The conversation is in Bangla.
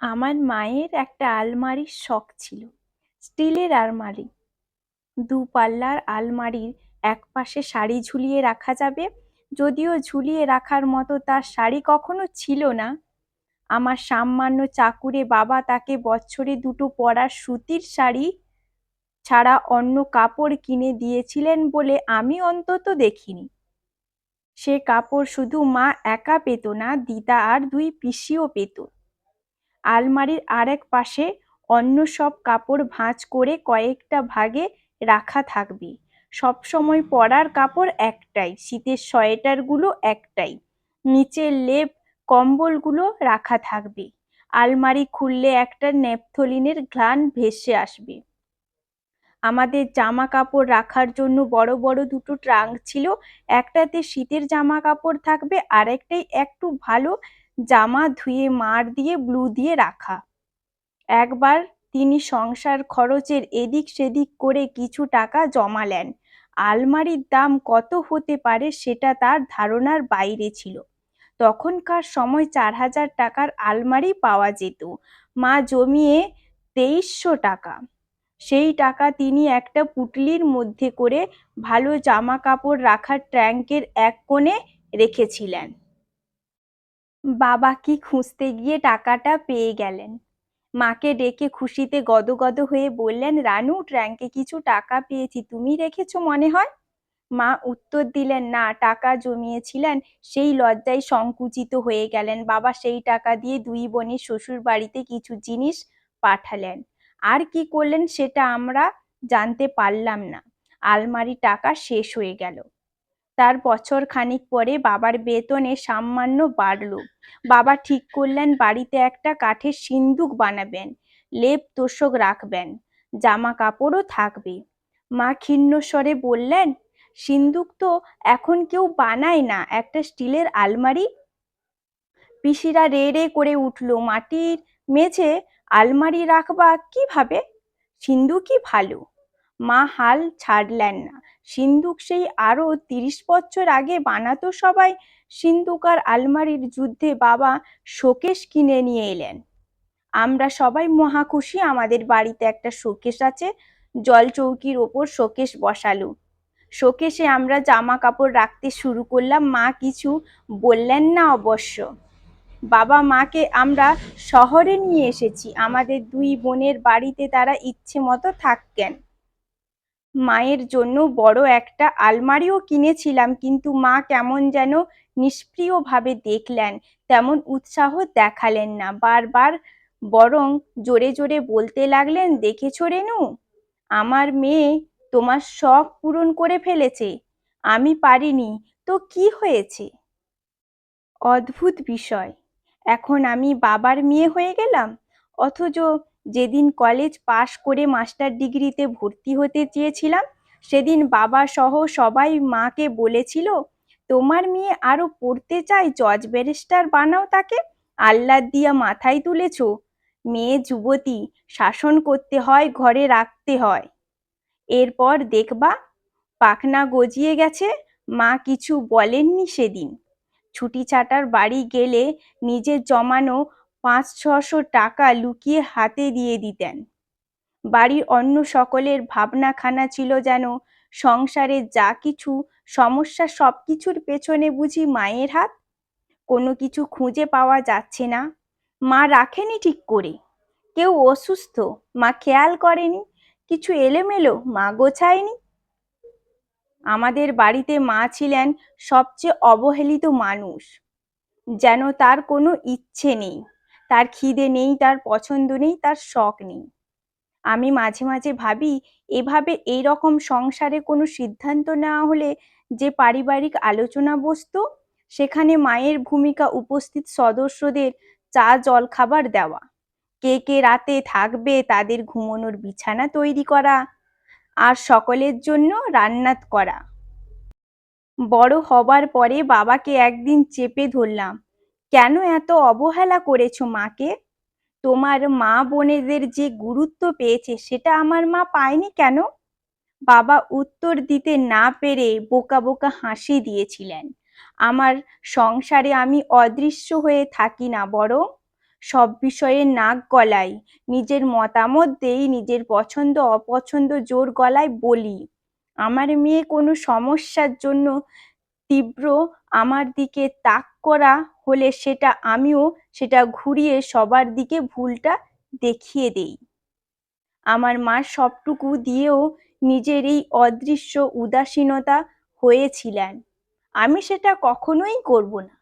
আমার মায়ের একটা আলমারির শখ ছিল, স্টিলের আলমারি। দু পাল্লার আলমারির একপাশে শাড়ি ঝুলিয়ে রাখা যাবে, যদিও ঝুলিয়ে রাখার মতো তার শাড়ি কখনো ছিল না। আমার সামান্য চাকুরে বাবা তাকে বছরে দুটো পরার সুতির শাড়ি ছাড়া অন্য কাপড় কিনে দিয়েছিলেন বলে আমি অন্তত দেখিনি। সে কাপড় শুধু মা একা পেত না, দিদা আর দুই পিসিও পেত। আলমারির আরেক পাশে অন্য সব কাপড় ভাঁজ করে কয়েকটা ভাগে রাখা থাকবে। সবসময় পরার কাপড় একটাই, শীতের সোয়েটারগুলো একটাই। নিচের লেপ কম্বলগুলো রাখা থাকবে। আলমারি খুললে একটা ন্যাপথলিনের ঘ্রাণ ভেসে আসবে। আমাদের জামা কাপড় রাখার জন্য বড় বড় দুটো ট্রাঙ্ক ছিল, একটাতে শীতের জামা কাপড় থাকবে, আরেকটাই একটু ভালো জামা ধুয়ে মার দিয়ে ব্লু দিয়ে রাখা। একবার তিনি সংসার খরচের এদিক সেদিক করে কিছু টাকা জমালেন। আলমারির দাম কত হতে পারে সেটা তার ধারণার বাইরে ছিল। তখনকার সময় চার হাজার টাকার আলমারি পাওয়া যেত। মা জমিয়ে তেইশশো টাকা। সেই টাকা তিনি একটা পুটলির মধ্যে করে ভালো জামা কাপড় রাখার ট্যাঙ্কের এক কোণে রেখেছিলেন। বাবা কি খুঁজতে গিয়ে টাকাটা পেয়ে গেলেন? মাকে ডেকে খুশিতে গদগদ হয়ে বললেন, রানু, ট্র্যাঙ্কে কিছু টাকা পেয়েছি, তুমি রেখেছো মনে হয়? মা উত্তর দিলেন, না, টাকা জমিয়েছিলেন, সেই লজ্জায় সংকুচিত হয়ে গেলেন। বাবা সেই টাকা দিয়ে দুই বোনের শ্বশুর বাড়িতে কিছু জিনিস পাঠালেন। আর কি করলেন সেটা আমরা জানতে পারলাম না। আলমারি টাকা শেষ হয়ে গেল। তার বছর খানিক পরে বাবার বেতনে সামান্য বাড়ল। বাবা ঠিক করলেন বাড়িতে একটা কাঠের সিন্দুক বানাবেন, লেপ তোষক রাখবেন, জামা কাপড়ও থাকবে। মা ক্ষীণ স্বরে বললেন, সিন্দুক তো এখন কেউ বানায় না, একটা স্টিলের আলমারি? পিসিরা রে রে করে উঠল, মাটির মেঝে আলমারি রাখবা কীভাবে? সিন্দুকই ভালো। মা হাল ছাড়লেন না। সিন্দুক সেই আরও তিরিশ বছর আগে বানাতো সবাই। সিন্দুক আর আলমারির যুদ্ধে বাবা শোকেশ কিনে নিয়ে এলেন। আমরা সবাই মহা খুশি আমাদের বাড়িতে একটা শোকেশ আছে। জল চৌকির ওপর শোকেশ বসালু। শোকেশে আমরা জামা কাপড় রাখতে শুরু করলাম। মা কিছু বললেন না অবশ্য। বাবা মাকে আমরা শহরে নিয়ে এসেছি। আমাদের দুই বোনের বাড়িতে তারা ইচ্ছে মতো থাকতেন। মায়ের জন্য বড় একটা আলমারিও কিনেছিলাম, কিন্তু মা কেমন যেন নিষ্প্রিয়ভাবে দেখলেন, তেমন উৎসাহ দেখালেন না। বারবার বরং জোরে জোরে বলতে লাগলেন, দেখেছ রেনু, আমার মেয়ে তোমার শখ পূরণ করে ফেলেছে, আমি পারিনি, তো কি হয়েছে? অদ্ভুত বিষয়, এখন আমি বাবার মেয়ে হয়ে গেলাম, অথচ যেদিন কলেজ পাশ করে মাস্টার ডিগ্রিতে ভর্তি হতে চেয়েছিলাম, সেদিন বাবা সহ সবাই মাকে বলেছিল, তোমার মেয়ে আরও পড়তে চাই জজ ব্যারিস্টার বানাও তাকে, আহ্লাদ দিয়া মাথায় তুলেছ। মেয়ে যুবতী, শাসন করতে হয়, ঘরে রাখতে হয়। এরপর দেখবা, পাখনা গজিয়ে গেছে, মা কিছু বলেননি সেদিন। ছুটি ছাটার বাড়ি গেলে নিজের জমানো পাঁচ ছশো টাকা লুকিয়ে হাতে দিয়ে দিতেন। বাড়ির অন্য সকলের ভাবনাখানা ছিল যেন সংসারে যা কিছু সমস্যা সব কিছুর পেছনে বুঝি মায়ের হাত? কোনো কিছু খুঁজে পাওয়া যাচ্ছে না। মা রাখেনি ঠিক করে। কেউ অসুস্থ? মা খেয়াল করেনি? কিছু এলোমেলো? মা গোছায়নি? আমাদের বাড়িতে মা ছিলেন সবচেয়ে অবহেলিত মানুষ। যেন তার কোনো ইচ্ছে নেই। তার খিদে নেই, তার পছন্দ নেই, তার শখ নেই। আমি মাঝে মাঝে ভাবি, এভাবে এই রকম সংসারে কোনো সিদ্ধান্ত নেওয়া হলে যে পারিবারিক আলোচনা বসতো, সেখানে মায়ের ভূমিকা উপস্থিত সদস্যদের চা জল খাবার দেওয়া। কে কে রাতে থাকবে তাদের ঘুমানোর বিছানা তৈরি করা আর সকলের জন্য রান্না করা। বড় হবার পরে বাবাকে একদিন চেপে ধরলাম কেন এত অবহেলা করেছ মাকে? তোমার মা বোনেদের যে গুরুত্ব পেয়েছে, সেটা আমার মা পায়নি কেন? বাবা উত্তর দিতে না পেরে বোকা বোকা হাসি দিয়েছিলেন। আমার সংসারে আমি অদৃশ্য হয়ে থাকি না বরং সব বিষয়ে নাক গলাই, নিজের মতামত দেই, নিজের পছন্দ অপছন্দ জোর গলায় বলি। আমার মেয়ে কোনো সমস্যার জন্য তীব্র আমার দিকে তাক করা হলে সেটা আমিও সেটা ঘুরিয়ে সবার দিকে ভুলটা দেখিয়ে দেই। আমার মা সবটুকু দিয়েও নিজের এই অদৃশ্য উদাসীনতা হয়েছিলেন। আমি সেটা কখনোই করব না।